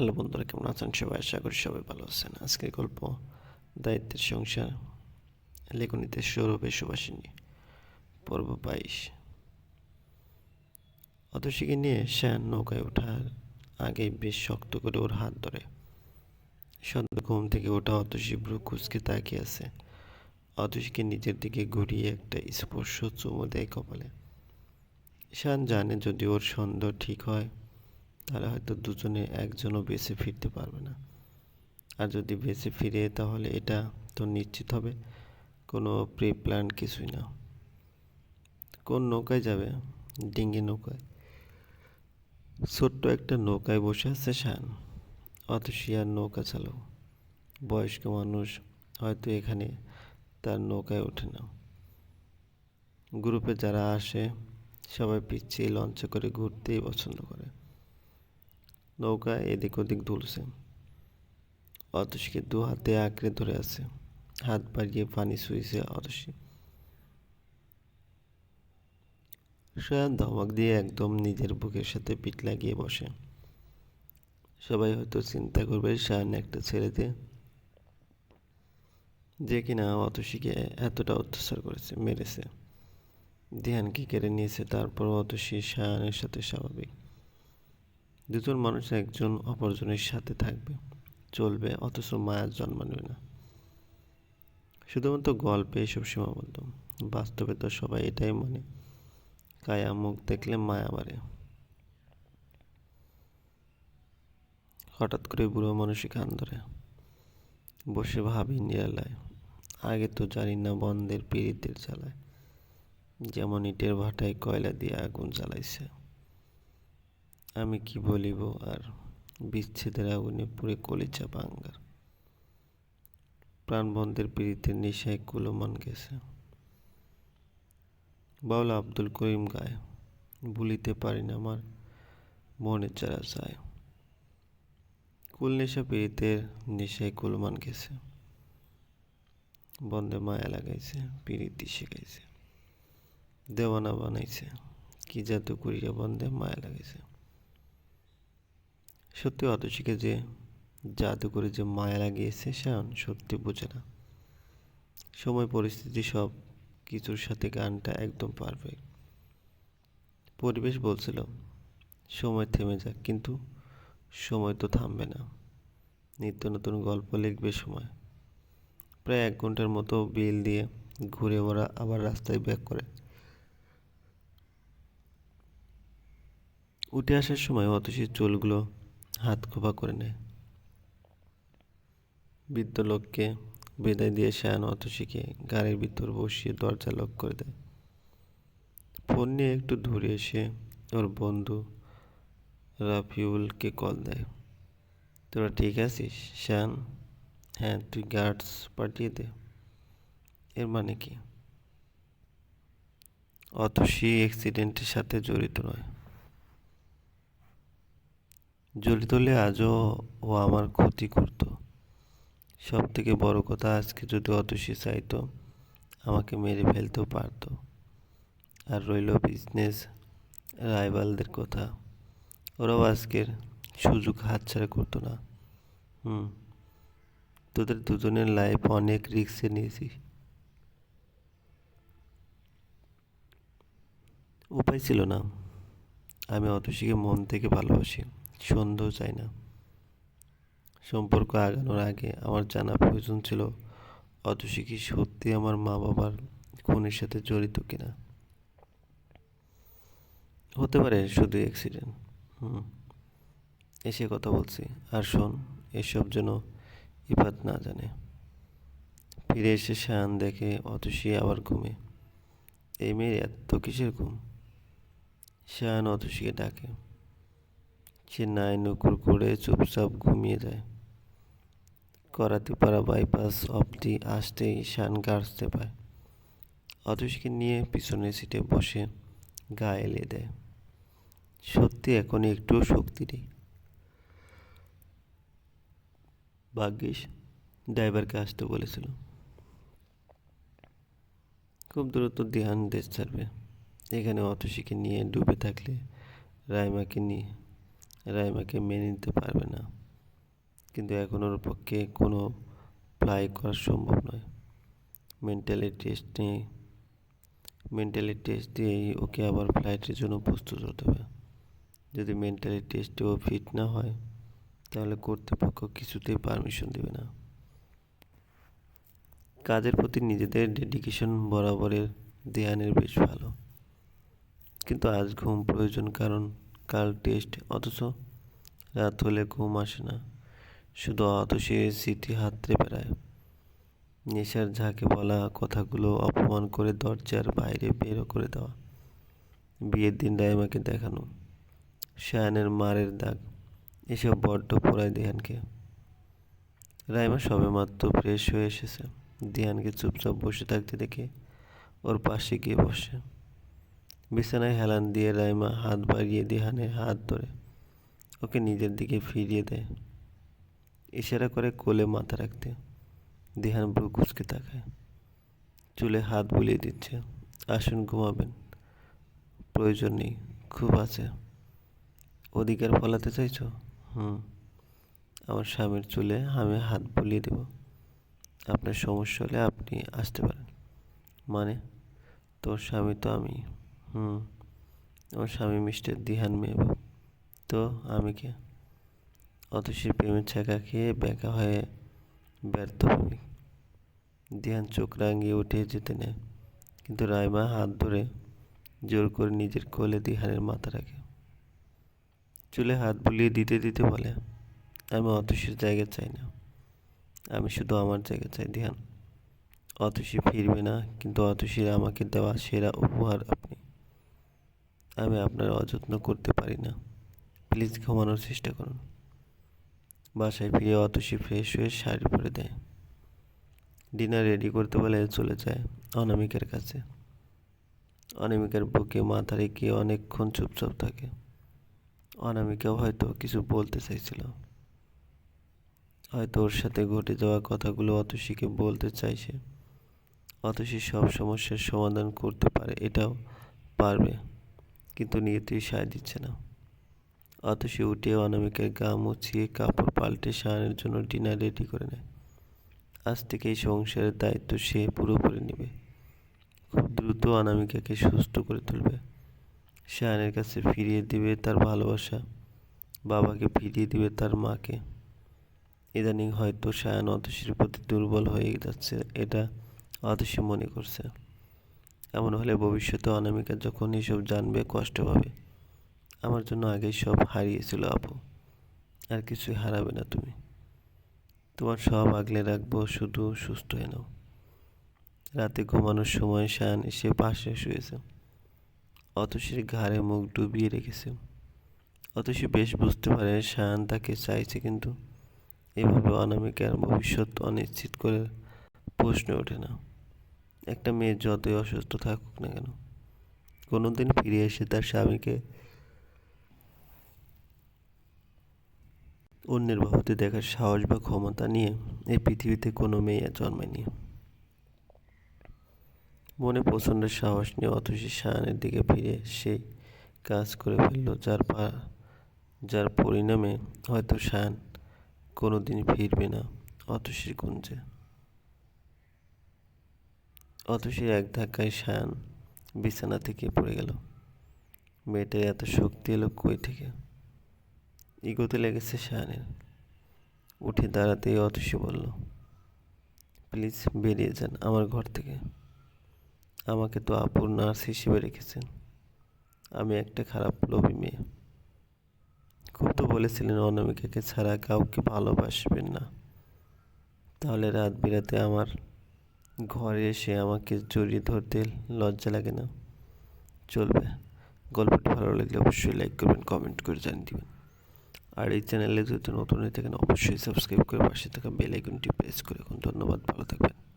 Hello বন্ধুরা, কেমন আছেন? সবাই আশা করি সবাই ভালো আছেন। আজকের গল্প দায়িত্বের সংসার লেখনীতে সৌরভের সুবাসিনী পর্ব বাইশ। অতসীকে নিয়ে শ্যান নৌকায় ওঠার আগে বেশ শক্ত করে ওর হাত ধরে। সদ্য ঘুম থেকে ওঠা অতসী ব্রু কুচকে তাকিয়ে আছে। অতসীকে নিজের দিকে ঘুরিয়ে একটা স্পর্শ চুমু দেয় কপালে। শান জানে যদি ওর সন্দেহ ঠিক হয় তাহলে হয়তো দুজনে একজনও বেঁচে ফিরতে পারবে না। আর যদি বেঁচে ফিরে, তাহলে এটা তো নিশ্চিত হবে, কোনো প্রি প্ল্যান কিছুই না। কোন নৌকায় যাবে? ডিঙ্গি নৌকায়। ছোট্ট একটা নৌকায় বসে আছে শান অতসী আর নৌকা চালাও বয়স্ক মানুষ হয়তো এখানে তার নৌকায় ওঠে না। গ্রুপে যারা আসে, সবাই পিছিয়ে লঞ্চে করে ঘুরতেই পছন্দ করে। নৌকা এদিক ওদিক দুলছে অতসীকে দু হাতে আঁকড়ে ধরে আছে। হাত বাড়িয়ে পানি শুইছে অতসী। শায়ান ধমক দিয়ে একদম নিজের বুকের সাথে পিঠ লাগিয়ে বসে। সবাই হয়তো চিন্তা করবে শায়ান একটা ছেড়েতে যে কিনা অতসীকে এতটা অত্যাচার করেছে, মেরেছে। ধ্যানকে কেড়ে নিয়েছে তারপর অতসী শায়ানের সাথে স্বাভাবিক। দুজন মানুষ একজন অপরজনের সাথে থাকবে, চলবে, অথচ মায়ার জন্ম নেবে না। শুধুমাত্র গল্পে এসব সীমাবদ্ধ। বাস্তবে তো সবাই এটাই মানে কায়া মুখ দেখলে মায়া বাড়ে। হঠাৎ করে বুড়ো মানুষই কান ধরে। বসে ভাবি নিরালায় আগে তো জানি না বন্ধের পিড়িতের চালায় যেমন ইটের ভাটায় কয়লা দিয়ে আগুন জ্বালাইছে। আমি কি বলিব আর বিচ্ছেদের আগুনে পুড়ে কলিচা বাঙ্গার প্রাণবন্ধের পীড়িতের নেশায় কুলমান গেছে। বাউলা আব্দুল করিম গায়, ভুলিতে পারি না আমার মনের যারা চায় কুল নেশা পীড়িতের নেশায় কুলমান গেছে। বন্ধে মায়া লাগাইছে, পীড়িতি শেখাইছে দেওয়ানা বানাইছে, কি জাদু করিয়া বন্ধে মায়া লাগাইছে। সত্যি অতসীকে যে জাদু করে যে মায়া লাগিয়েছে শান সত্যি বোঝে না। সময়, পরিস্থিতি সব কিছুর সাথে গানটা একদম পারফেক্ট পরিবেশ বলছিল, সময় থেমে যাক, কিন্তু সময় তো থামবে না। নিত্য নতুন গল্প লিখবে সময়। প্রায় এক ঘণ্টার মতো বিল দিয়ে ঘুরে ওরা আবার রাস্তায় ব্যাক করে। উঠে আসার সময় অতসীর চুলগুলো হাত খোপা করে নেয়। বৃদ্ধ লোককে বিদায় দিয়ে শায়ান অতসীকে গাড়ির ভিতর বসিয়ে দরজা লক করে দেয়। ফোন নিয়ে একটু দূরে এসে ওর বন্ধু রাফিউলকে কল দেয়। তোরা ঠিক আছিস শ্যান হ্যাঁ তুই গার্ডস পাঠিয়ে দে। এর মানে কি? অতসী অ্যাক্সিডেন্টের সাথে জড়িত নয়। জড়িত তলে আজও ও আমার ক্ষতি করতো। সব থেকে বড় কথা, আজকে যদি অতসী চাইতো, আমাকে মেরে ফেলতেও পারতো। আর রইল বিজনেস রাইভালদের কথা। ওরাও আজকের সুযোগ হাতছাড়া করতো না। হুম, তোদের দুজনের লাইফ অনেক রিক্সে নিয়েছি। উপায় ছিল না। আমি অতসীকে মন থেকে ভালোবাসি। সন্দেহ চাই না। সম্পর্ক আগানোর আগে আমার জানা প্রয়োজন ছিল অতসী কি সত্যি আমার মা বাবার খুনের সাথে জড়িত কিনা? হতে পারে শুধু অ্যাক্সিডেন্ট হুম। এসে কথা বলছি, আর শোন, এসব যেন ইফাত না জানে। ফিরে এসে শান দেখে অতসী আবার ঘুমে। এই মেয়ের এত কিসের ঘুম? শান অতসীকে ডাকে। সে নাই নকুর করে চুপচাপ ঘুমিয়ে যায় করাতিপাড়া বাইপাস অবধি আসতেই শান গার্সতে পায়। অতসীকে নিয়ে পিছনের সিটে বসে গা এলে দেয়। সত্যি এখন একটুও শক্তি নেই। ভাগ্যিস ড্রাইভারকে আসতে বলেছিল। খুব দ্রুত ধ্যান দেশ ছাড়বে। এখানে অতসীকে নিয়ে ডুবে থাকলে রাইমাকে নিয়ে রাইমাকে মেনে নিতে পারবে না। কিন্তু এখন ওর পক্ষে কোনো ফ্লাই করা সম্ভব নয়। মেন্টালি টেস্ট নিয়ে মেন্টালি টেস্ট দিয়েই ওকে আবার ফ্লাইটের জন্য প্রস্তুত হতে হবে। যদি মেন্টালি টেস্টে ও ফিট না হয়, তাহলে কর্তৃপক্ষ কিছুতেই পারমিশন দেবে না। কাজের প্রতি নিজেদের ডেডিকেশন বরাবরের ধ্যানের বেশ ভালো। কিন্তু আজ ঘুম প্রয়োজন কারণ কাল টেস্ট অথচ রাত হলে ঘুম আসে না। শুধু অতসে স্মৃতি হাতড়ে বেড়ায়। নেশার ঝাঁকে বলা কথাগুলো অপমান করে দরজার বাইরে বেরো করে দেওয়া। বিয়ের দিন রাইমাকে দেখানো। শায়ানের মারের দাগ। এসব বড্ড পোড়ায় দিহানকে। রাইমা সবে মাত্র ফ্রেশ হয়ে এসেছে। দিহানকে চুপচাপ বসে থাকতে দেখে ওর পাশে গিয়ে বসে। বিছানায় হেলান দিয়ে রাইমা হাত বাড়িয়ে দিহানের হাত ধরে ওকে নিজের দিকে ফিরিয়ে দেয়। ইশারা করে কোলে মাথা রাখতে দিহান ব্রু কুচকে তাকায়। চুলে হাত বুলিয়ে দিচ্ছে, আসুন ঘুমাবেন, প্রয়োজন নেই, খুব আছে। অধিকার ফলাতে চাইছ? হুম। আমার স্বামীর চুলে আমি হাত বুলিয়ে দেব। আপনার সমস্যা হলে আপনি আসতে পারেন। মানে তোর স্বামী তো আমি। হুম, আমার স্বামী মিস্টার দিহান মেহবুব। তো আমি কে? অতসী প্রেমের ছাকা খেয়ে বেঁকা হয়ে ব্যর্থ প্রেমিক দিহান চোখ রাঙিয়ে উঠে যেতে নেয়, কিন্তু রাইমা হাত ধরে জোর করে নিজের কোলে দিহানের মাথা রাখে। চুলে হাত বুলিয়ে দিতে দিতে বলে, আমি অতসীর জায়গা চাই না। আমি শুধু আমার জায়গা চাই ধ্যান অতসী ফিরবে না, কিন্তু অতসীর আমাকে দেওয়া সেরা উপহার আমি আপনার অযত্ন করতে পারি না। প্লিজ ঘুমানোর চেষ্টা করুন। বাসায় ফিরে অতসী ফ্রেশ হয়ে শাড়ি পরে দেয়। ডিনার রেডি করতে বলে চলে যায় অনামিকার কাছে। অনামিকার বুকে মাথা রেখে অনেকক্ষণ চুপচাপ থাকে। অনামিকাও হয়তো কিছু বলতে চাইছিল। হয়তো ওর সাথে ঘটে যাওয়া কথাগুলো অতসীকে বলতে চাইছে। অতসী সব সমস্যার সমাধান করতে পারে, এটাও পারবে। কিন্তু নিয়তিই সায় দিচ্ছে না। অতসী উঠে অনামিকার গা মুছিয়ে কাপড় পাল্টে সায়ানের জন্য ডিনার রেডি করে নেয়। আজ থেকে এই সংসারের দায়িত্ব সে পুরোপুরি নেবে। খুব দ্রুত অনামিকাকে সুস্থ করে তুলবে। শায়ানের কাছে ফিরিয়ে দিবে তার ভালোবাসা, বাবাকে ফিরিয়ে দিবে তার মাকে। ইদানিং হয়তো শায়ান অতসীর প্রতি দুর্বল হয়ে যাচ্ছে, এটা অতসী মনে করছে। এমন হলে ভবিষ্যতে অনামিকা যখন এসব জানবে, কষ্ট পাবে। আমার জন্য আগেই সব হারিয়েছিল আপু। আর কিছুই হারাবে না তুমি। তোমার সব আগলে রাখব, শুধু সুস্থ হয়ে নাও। রাতে ঘুমানোর সময় শান এসে পাশে শুয়েছে। অতসীর ঘাড়ে মুখ ডুবিয়ে রেখেছে। অতসী বেশ বুঝতে পারে শান তাকে চাইছে, কিন্তু এভাবে অনামিকার ভবিষ্যৎ অনিশ্চিত করে প্রশ্ন ওঠে না। একটা মেয়ে যতই অসুস্থ থাকুক না কেন কোনো দিন ফিরে এসে তার স্বামীকে অন্যের বাহুতে দেখার সাহস বা ক্ষমতা নিয়ে এই পৃথিবীতে কোনো মেয়ে জন্মায়নি। মনে প্রচণ্ড সাহস নিয়ে অতসী শায়ানের দিকে ফিরে সে কাজ করে ফেলল, যার পা, যার পরিণামে হয়তো শায়ান কোনো দিন ফিরবে না অতসীর কুঞ্জে। অতসীর এক ধাক্কায় শায়ান বিছানা থেকে পড়ে গেল। মেয়েটার এত শক্তি এলো কই থেকে? ইগোতে লেগেছে শায়ানের। উঠে দাঁড়াতেই অতসী বলল, প্লিজ বেরিয়ে যান আমার ঘর থেকে। আমাকে তো আপুর নার্স হিসেবে রেখেছেন। আমি একটা খারাপ লোভী মেয়ে। খুব তো বলেছিলেন অনামিকাকে ছাড়া কাউকে ভালোবাসবেন না। তাহলে রাত বিরাতে আমার ঘরে এসে আমাকে জড়িয়ে ধরতে লজ্জা লাগে না। চলবে। গল্পটি ভালো লাগলে অবশ্যই লাইক করবেন কমেন্ট করে জানিয়ে দেবেন। আর এই চ্যানেলে যদি নতুন হয়ে থাকেন, অবশ্যই সাবস্ক্রাইব করে পাশে থাকা বেল আইকনটি প্রেস করে এখন ধন্যবাদ, ভালো থাকবেন।